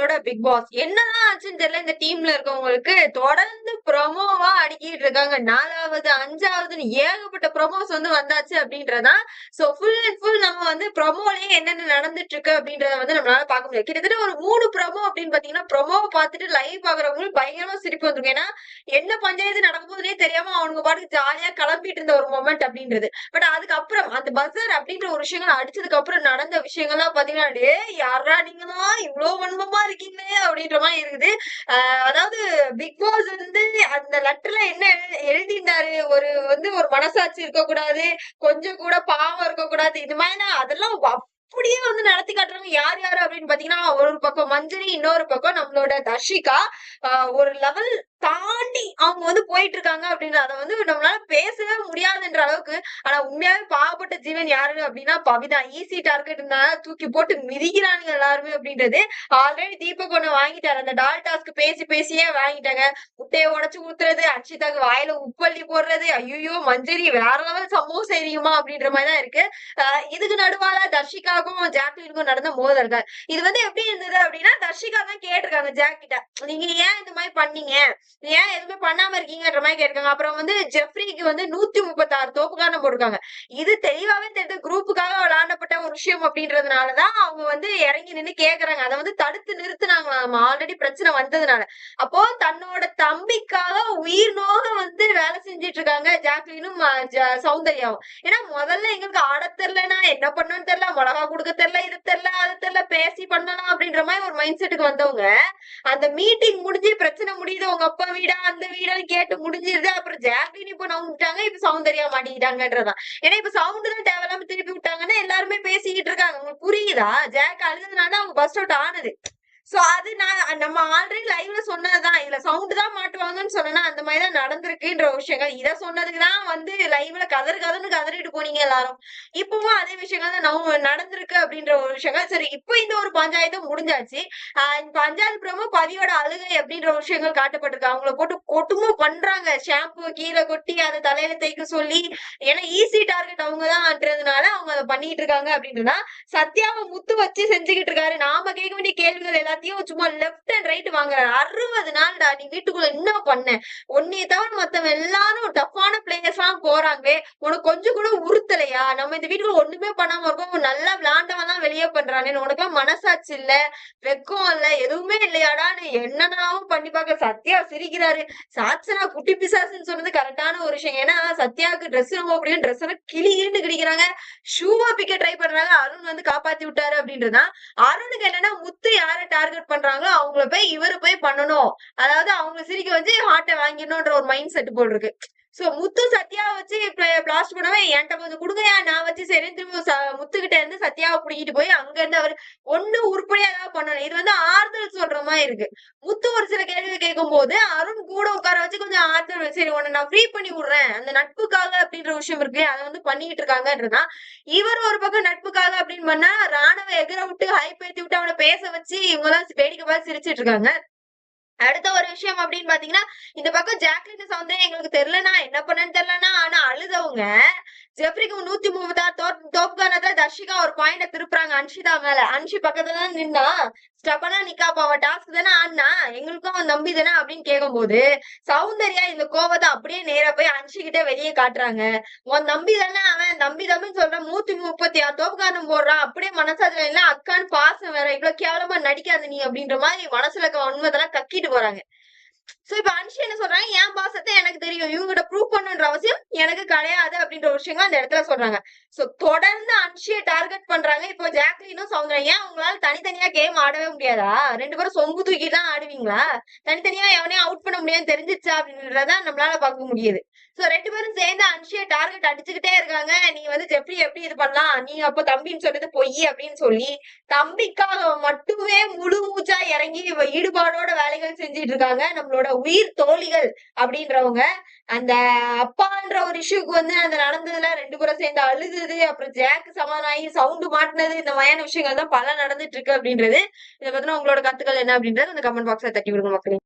நம்மளோட big pass என்னதான் ஆச்சுன்னு தெரியல இந்த டீம்ல இருக்கவங்களுக்கு தொடர்ந்து ப்ரொமோவா அடிக்கிட்டு இருக்காங்க. நாலாவது அஞ்சாவதுன்னு ஏகப்பட்ட ப்ரொமோஸ் வந்து வந்தாச்சு அப்படின்றதான். சோ ஃபுல் அண்ட் ஃபுல் நம்ம வந்து ப்ரொமோலயே என்னென்ன நடந்துட்டு இருக்கு அப்படின்றத வந்து நம்மளால பார்க்க முடியாது கிட்டத்தட்ட ஒரு மூணு ப்ரொமோ அப்படின்னு பாத்தீங்கன்னா ப்ரொமோவை பார்த்துட்டு லைவ் பாக்குறவங்களுக்கு பயங்கரமா சிரிப்பு வந்துருக்கும் ஏன்னா என்ன பஞ்சாயத்து நடக்கும் போதுனே தெரியாம அவங்க பாட்டுக்கு ஜாலியா கிளம்பிட்டு இருந்த ஒரு மொமெண்ட் அப்படின்றது. பட் அதுக்கப்புறம் அந்த பசர் அப்படின்ற ஒரு விஷயங்கள் அடிச்சதுக்கு அப்புறம் நடந்த விஷயங்கள்லாம் பாத்தீங்கன்னா யாரா நீங்களா இவ்வளவு வன்மமா இருக்கீங்க அப்படின்ற மாதிரி இருக்குது. ஆஹ் அதாவது பிக் பாஸ் வந்து அந்த லெட்டர்ல என்ன எழு- ஒரு வந்து ஒரு மனசாட்சி இருக்க கூடாது கொஞ்சம் கூட பாவம் இருக்க கூடாது இது மாதிரி அதெல்லாம் அப்படியே வந்து நடத்தி காட்டுறவங்க யார் யாரு அப்படின்னு பாத்தீங்கன்னா ஒரு பக்கம் மஞ்சரி இன்னொரு பக்கம் நம்மளோட தர்ஷிகா. ஆஹ் ஒரு லெவல் தாண்டி அவங்க வந்து போயிட்டு இருக்காங்க அப்படின்ற அதை வந்து நம்மளால பேசவே முடியாதுன்ற அளவுக்கு ஆனா உண்மையாவே பாவப்பட்ட ஜீவன் யாரு அப்படின்னா பவிதா. ஈஸி டார்கெட் தூக்கி போட்டு மிதிக்கிறானுங்க எல்லாருமே அப்படின்றது ஆல்ரெடி தீபக் ஒண்ணு வாங்கிட்டாரு. அந்த டால் டாஸ்க் பேசி பேசியே வாங்கிட்டாங்க. முட்டையை உடச்சு ஊத்துறது அக்ஷிதாக்கு வாயில உப்பள்ளி போடுறது ஐயோ மஞ்சரி வேற லெவல் சம்பவம் செய்யுமா அப்படின்ற மாதிரி தான் இருக்கு இதுக்கு நடுவால தர்ஷிகாவுக்கும் ஜாக்லினுக்கும் நடந்த மோதல்கள். இது வந்து எப்படி இருந்தது அப்படின்னா தர்ஷிகா தான் கேட்டிருக்காங்க ஜாக்கிட்ட. நீங்க ஏன் இந்த மாதிரி பண்ணீங்க? ஏன் எதுவுமே பண்ணாம இருக்கீங்கன்ற மாதிரி கேட்டிருக்காங்க. அப்புறம் வந்து ஜெஃப்ரிக்கு வந்து நூத்தி முப்பத்தி ஆறு தோப்புக்கான போட்டிருக்காங்க. இது தெளிவாவே தெரிஞ்ச குரூப்புக்காக விளையாடப்பட்ட ஒரு விஷயம் அப்படின்றதுனாலதான் அவங்க வந்து இறங்கி நின்னு கேக்குறாங்க. அதை வந்து தடுத்து நிறுத்துனாங்களாம். ஆல்ரெடி பிரச்சனை வந்ததுனால. அப்போ தன்னோட தம்பிக்காக உயிர் நோக வந்து வேலை செஞ்சிட்டு இருக்காங்க ஜாக்லினும் சௌந்தர்யாவும். ஏன்னா முதல்ல எங்களுக்கு ஆட தெரியலனா என்ன பண்ணணும்னு தெரியல மிளகா கொடுக்க தெரியல இது தெரியல அது தெரியல பேசி பண்ணலாம் அப்படின்ற மாதிரி ஒரு மைண்ட் செட்டுக்கு வந்தவங்க அந்த மீட்டிங் முடிஞ்சு பிரச்சனை முடியுது. உங்க அப்பா வீடா அந்த வீடான்னு கேட்டு முடிஞ்சிருது. அப்புறம் ஜாக்லின் இப்ப நம்பிட்டாங்க இப்ப சௌந்தர்யா மாட்டிக்கிட்டாங்கன்றதான். ஏன்னா இப்ப சவுண்ட் தான் தேவையில்லாம திருப்பி விட்டாங்கன்னா எல்லாருமே பேசிக்கிட்டு இருக்காங்க. உங்களுக்கு புரியுதா? ஜாக் அழுதுனால அவங்க பஸ்ட் அவுட் ஆனது. சோ அது நான் நம்ம ஆல்ரெடி லைவ்ல சொன்னதுதான். இதுல சவுண்ட் தான் மாட்டுவாங்கன்னு சொன்னா அந்த மாதிரி தான் நடந்திருக்குன்ற ஒரு விஷயங்கள். இதை சொன்னதுக்கு தான் வந்து லைவ்ல கதறு கதர்னு கதறிட்டு போனீங்க எல்லாரும். இப்பவும் அதே விஷயங்கள் தான் நம்ம நடந்திருக்கு அப்படின்ற ஒரு விஷயங்கள். சரி இப்போ இந்த ஒரு பஞ்சாயத்து முடிஞ்சாச்சு. பஞ்சாயத்து பிரமு பதியோட அழுகை அப்படின்ற ஒரு விஷயங்கள் காட்டப்பட்டிருக்கு. அவங்கள போட்டு கொட்டுமோ பண்றாங்க. ஷாம்பு கீழே கொட்டி அதை தலையில தேய்க்க சொல்லி ஏன்னா ஈஸி டார்கெட் அவங்க தான்ன்றதுனால அவங்க அதை பண்ணிட்டு இருக்காங்க அப்படின்றதா சத்யாவை முத்து வச்சு செஞ்சுக்கிட்டு இருக்காரு. நாம கேட்க வேண்டிய கேள்விகள் எல்லாத்தையும் சும்மா லெஃப்ட் அண்ட் ரைட் வாங்குறாரு அறுபது நாள்டா நீ வீட்டுக்குள்ள என்ன பண்ண? உன்னைய தவிர மத்தவங்க எல்லாரும் டஃப்பான பிளேயர்ஸ் எல்லாம் போறாங்களே. உனக்கு கொஞ்சம் கூட உறுத்தலையா? நம்ம இந்த வீட்டுக்குள்ள ஒண்ணுமே பண்ணாம இருக்கோம். நல்லா விளாண்டவன் தான் வெளியே பண்றானே உனக்கு மனசாட்சி இல்ல வெக்கம் இல்ல எதுவுமே இல்லையாடான்னு என்னென்னாவும் பண்ணி பார்க்க. சத்யா சிரிக்கிறாரு. சாட்சனா குட்டி பிசாசுன்னு சொன்னது கரெக்டான ஒரு விஷயம். ஏன்னா சத்யாவுக்கு ட்ரெஸ் ரொம்ப பிடிக்கும். ட்ரெஸ் எல்லாம் கிளின்னு கிடிக்கிறாங்க. ஷூவா பிக்க ட்ரை பண்றாங்க. அருண் வந்து காப்பாத்தி விட்டாரு அப்படின்றதான் அருணுக்கு என்னன்னா முத்து யாரை டார்கெட் பண்றாங்களோ அவங்கள போய் இவரு போய் பண்ணணும். அதாவது அவங்க சிரிக்க வச்சு ஹார்ட்டை வாங்கிடணும்ன்ற ஒரு மைண்ட் செட் போல் இருக்கு சோ முத்து சத்யா வச்சு பிளாஸ்ட் பண்ணவே என்கிட்ட கொஞ்சம் கொடுங்கயா நான் வச்சு சரி திரும்ப ச- முத்துக்கிட்ட இருந்து சத்யாவை பிடிக்கிட்டு போய் அங்க இருந்து அவர் ஒண்ணு உருப்படியா ஏதாவது பண்ணணும். இது வந்து ஆறுதல் சொல்ற மாதிரி இருக்கு. முத்து ஒரு சில கேள்வி கேட்கும் போது அருண் கூட உட்கார வச்சு கொஞ்சம் ஆறுதல் சரி உன்னை நான் ஃப்ரீ பண்ணி விடுறேன். அந்த நட்புக்காக அப்படின்ற விஷயம் இருக்கு. அதை வந்து பண்ணிக்கிட்டு இருக்காங்கன்றதா இவர் ஒரு பக்கம் நட்புக்காக அப்படின்னு பண்ணா ராணுவ எகிர விட்டு ஹைப் ஏத்தி விட்டு அவனை பேச வச்சு இவங்க எல்லாம் வேடிக்கை பார்த்து சிரிச்சிட்டு இருக்காங்க. அடுத்த ஒரு விஷயம் அப்படின்னு பாத்தீங்கன்னா இந்த பக்கம் ஜாக்லின் சவுந்தரம் எங்களுக்கு தெரியலனா என்ன பண்ணன்னு தெரியலனா ஆனா அழுதவங்க ஜெப்ரிக்கு நூத்தி முப்பத்தாறு தோ தர்ஷிகா ஒரு பாயிண்ட திருப்புறாங்க அன்ஷிதா மேல. அன்ஷி பக்கத்துல தான் நின்னா ஸ்டபனா நிக்காப்பா அவ டாஸ்க் தானே ஆனா எங்களுக்கும் அவன் நம்பி தானே அப்படின்னு கேட்கும்போது சௌந்தர்யா இந்த கோவத்தை அப்படியே நேரா போய் அன்ஷி கிட்ட வெளியே காட்டுறாங்க. உன் நம்பி தானே அவன் தம்பி தம்பி சொல்ற நூத்தி முப்பத்தி ஆறு தோப்புக்காரன் போடுறான் அப்படியே மனசாட்சியில இல்ல அக்கான்னு பாசம் வேற. இவ்வளவு கேவலமா நடிக்காத நீ அப்படின்ற மாதிரி மனசுல இருக்க உண்மைதெல்லாம் கக்கிட்டு போறாங்க. சோ இப்ப அன்ஷி என்ன சொல்றாங்க? என் பாசத்தை எனக்கு தெரியும். இவங்ககிட்ட ப்ரூவ் பண்ணுன்ற அவசியம் எனக்கு கிடையாது அப்படின்ற ஒரு விஷயங்கள் அந்த இடத்துல சொல்றாங்க. சோ தொடர்ந்து அன்ஷியை டார்கெட் பண்றாங்க. இப்போ ஜாக்லினும் சவுந்தரம் ஏன் உங்களால தனித்தனியா கேம் ஆடவே முடியாதா? ரெண்டு பேரும் சொங்கு தூக்கி தான் ஆடுவீங்களா? தனித்தனியா எவனையும் அவுட் பண்ண முடியாதுன்னு தெரிஞ்சிச்சா? அப்படின்றத நம்மளால பார்க்க முடியுது. சோ ரெண்டு பேரும் சேர்ந்து அன்ஷியை டார்கெட் அடிச்சுக்கிட்டே இருக்காங்க. நீ வந்து ஜெப்ரி எப்படி இது பண்ணலாம்? நீ அப்போ தம்பின்னு சொல்றது பொய் அப்படின்னு சொல்லி தம்பிக்காக மட்டுமே முழு மூச்சு இறங்கி இவ ஈடுபாடோட வேலைகள் செஞ்சிட்டு இருக்காங்க. நம்மளோட உயிர் தோழிகள் அப்படின்றவங்க அந்த அப்பான்ற ஒரு இஷ்யூக்கு வந்து அந்த நடந்ததுல ரெண்டு பேரும் சேர்ந்து அழுது அப்புறம் ஜாக்கு சமாதானி சவுண்டு மாட்டினது இந்த மாதிரியான விஷயங்கள் தான் பல நடந்துட்டு இருக்கு அப்படின்றது. இதை பத்தின உங்களோட கருத்துக்கள் என்ன அப்படின்றது அந்த கமெண்ட் பாக்ஸ்ல தட்டி விடுங்க மக்களே.